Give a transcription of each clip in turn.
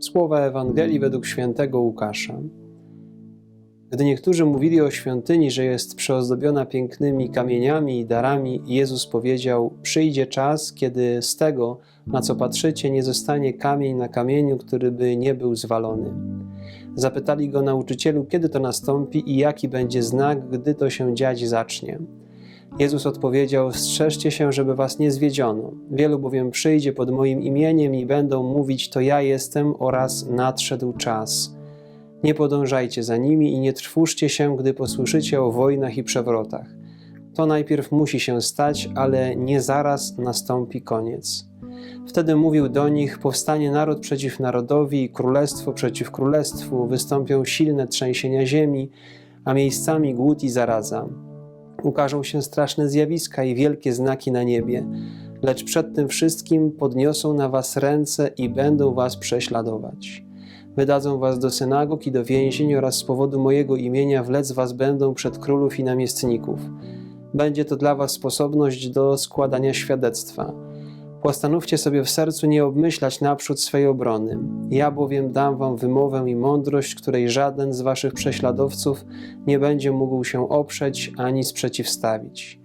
Słowa Ewangelii według świętego Łukasza. Gdy niektórzy mówili o świątyni, że jest przeozdobiona pięknymi kamieniami i darami, Jezus powiedział: Przyjdzie czas, kiedy z tego, na co patrzycie, nie zostanie kamień na kamieniu, który by nie był zwalony. Zapytali go nauczycielu, kiedy to nastąpi i jaki będzie znak, gdy to się dziać zacznie. Jezus odpowiedział: Strzeżcie się, żeby was nie zwiedziono. Wielu bowiem przyjdzie pod moim imieniem i będą mówić: To ja jestem oraz nadszedł czas. Nie podążajcie za nimi i nie trwóżcie się, gdy posłyszycie o wojnach i przewrotach. To najpierw musi się stać, ale nie zaraz nastąpi koniec. Wtedy mówił do nich: Powstanie naród przeciw narodowi królestwo przeciw królestwu, wystąpią silne trzęsienia ziemi, a miejscami głód i zaraza ukażą się straszne zjawiska i wielkie znaki na niebie, lecz przed tym wszystkim podniosą na was ręce i będą was prześladować. Wydadzą was do synagog i do więzień oraz z powodu mojego imienia wlec was będą przed królów i namiestników. Będzie to dla was sposobność do składania świadectwa. Postanówcie sobie w sercu nie obmyślać naprzód swej obrony. Ja bowiem dam wam wymowę i mądrość, której żaden z waszych prześladowców nie będzie mógł się oprzeć ani sprzeciwstawić.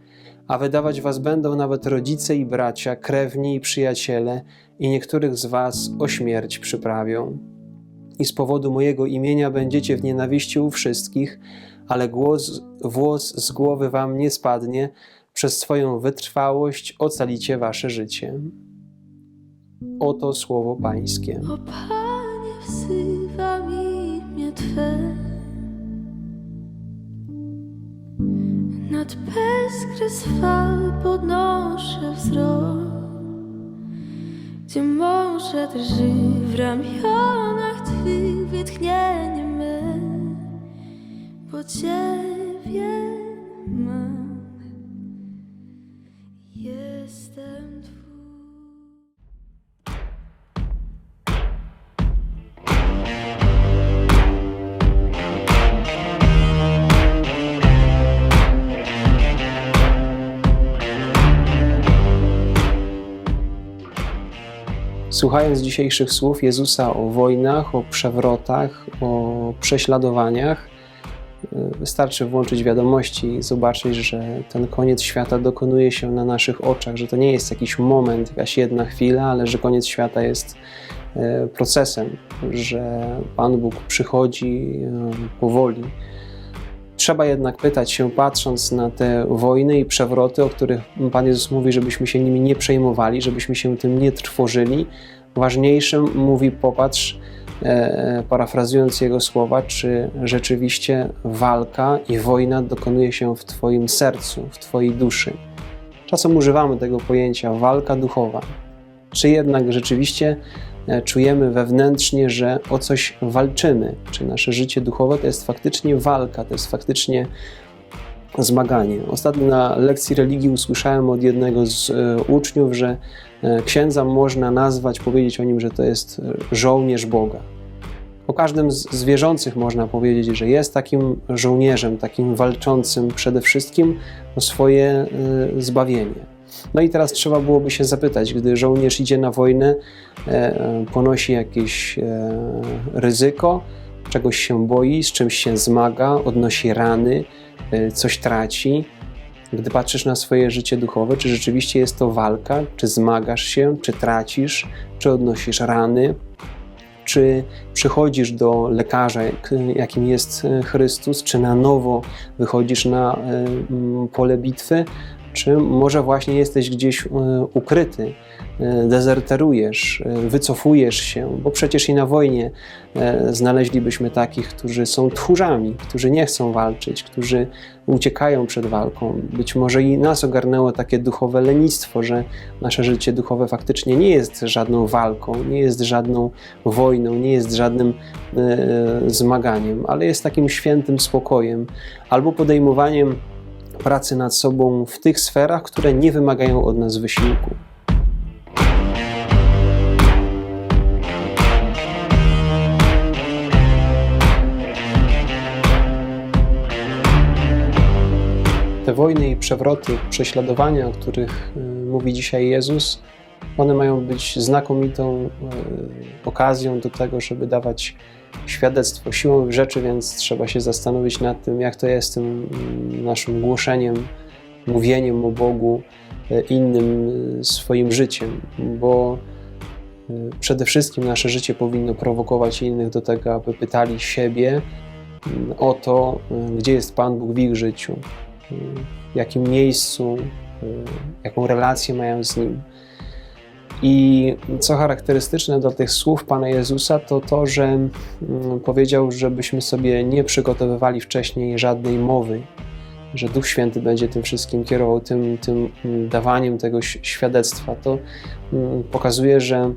A wydawać was będą nawet rodzice i bracia, krewni i przyjaciele, i niektórych z was o śmierć przyprawią. I z powodu mojego imienia będziecie w nienawiści u wszystkich, ale głos, włos z głowy wam nie spadnie, przez swoją wytrwałość ocalicie wasze życie. Oto słowo Pańskie. O Panie, wzywam imię Twe. Nad bezkres fal podnoszę wzrok, gdzie morze drży w ramionach Twych wytchnienie me, bo Ciebie Słuchając dzisiejszych słów Jezusa o wojnach, o przewrotach, o prześladowaniach, y, wystarczy włączyć wiadomości i zobaczyć, że ten koniec świata dokonuje się na naszych oczach, że to nie jest jakiś moment, jakaś jedna chwila, ale że koniec świata jest y, procesem, że Pan Bóg przychodzi y, powoli. Trzeba jednak pytać się, patrząc na te wojny i przewroty, o których Pan Jezus mówi, żebyśmy się nimi nie przejmowali, żebyśmy się tym nie trwożyli. Ważniejszym mówi, popatrz, e, parafrazując Jego słowa, czy rzeczywiście walka i wojna dokonuje się w Twoim sercu, w Twojej duszy. Czasem używamy tego pojęcia walka duchowa. Czy jednak rzeczywiście czujemy wewnętrznie, że o coś walczymy? Czy nasze życie duchowe to jest faktycznie walka, to jest faktycznie zmaganie? Ostatnio na lekcji religii usłyszałem od jednego z e, uczniów, że e, księdza można nazwać, powiedzieć o nim, że to jest e, żołnierz Boga. O każdym z wierzących można powiedzieć, że jest takim żołnierzem, takim walczącym przede wszystkim o swoje e, zbawienie. No i teraz trzeba byłoby się zapytać, gdy żołnierz idzie na wojnę, e, e, ponosi jakieś e, ryzyko, czegoś się boi, z czymś się zmaga, odnosi rany, coś traci. Gdy patrzysz na swoje życie duchowe, czy rzeczywiście jest to walka, czy zmagasz się, czy tracisz, czy odnosisz rany, czy przychodzisz do lekarza, jak- jakim jest Chrystus, czy na nowo wychodzisz na pole bitwy, czy może właśnie jesteś gdzieś e, ukryty, e, dezerterujesz, e, wycofujesz się, bo przecież i na wojnie znaleźlibyśmy takich, którzy są tchórzami, którzy nie chcą walczyć, którzy uciekają przed walką. Być może i nas ogarnęło takie duchowe lenistwo, że nasze życie duchowe faktycznie nie jest żadną walką, nie jest żadną wojną, nie jest żadnym zmaganiem, ale jest takim świętym spokojem albo podejmowaniem pracy nad sobą w tych sferach, które nie wymagają od nas wysiłku. Te wojny i przewroty, prześladowania, o których y, mówi dzisiaj Jezus, one mają być znakomitą y, okazją do tego, żeby dawać świadectwo siłą rzeczy, więc trzeba się zastanowić nad tym, jak to jest tym mm, naszym głoszeniem, mówieniem o Bogu y, innym y, swoim życiem, bo y, przede wszystkim nasze życie powinno prowokować innych do tego, aby pytali siebie mm, o to, gdzie jest Pan Bóg w ich życiu, w jakim miejscu, jaką relację mają z Nim. I co charakterystyczne dla tych słów Pana Jezusa, to to, że mm, powiedział, żebyśmy sobie nie przygotowywali wcześniej żadnej mowy, że Duch Święty będzie tym wszystkim kierował, tym, tym mm, dawaniem tego świadectwa. To mm, pokazuje, że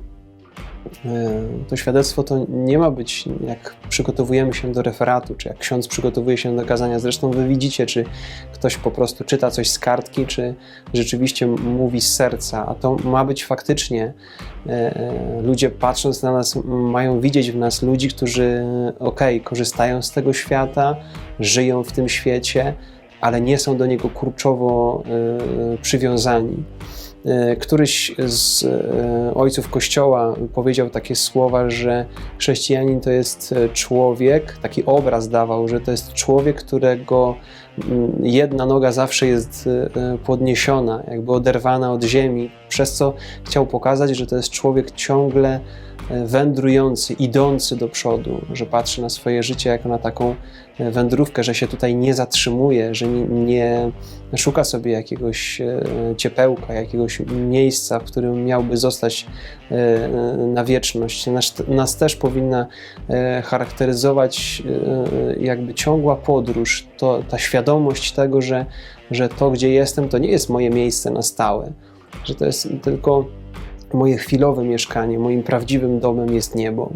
to świadectwo to nie ma być jak przygotowujemy się do referatu, czy jak ksiądz przygotowuje się do kazania. Zresztą wy widzicie, czy ktoś po prostu czyta coś z kartki, czy rzeczywiście mówi z serca, a to ma być faktycznie. e, e, Ludzie patrząc na nas, mają widzieć w nas ludzi, którzy okej, korzystają z tego świata, żyją w tym świecie, ale nie są do niego kurczowo przywiązani. E, Któryś z e, ojców Kościoła powiedział takie słowa, że chrześcijanin to jest e, człowiek, taki obraz dawał, że to jest człowiek, którego mm, jedna noga zawsze jest podniesiona, jakby oderwana od ziemi, przez co chciał pokazać, że to jest człowiek ciągle wędrujący, idący do przodu, że patrzy na swoje życie jako na taką e, wędrówkę, że się tutaj nie zatrzymuje, że nie, szuka sobie jakiegoś e, ciepełka, jakiegoś miejsca, w którym miałby zostać e, e, na wieczność. Nas, nas też powinna e, charakteryzować e, jakby ciągła podróż, to, ta świadomość tego, że, że to, gdzie jestem, to nie jest moje miejsce na stałe, że to jest tylko moje chwilowe mieszkanie, moim prawdziwym domem jest niebo.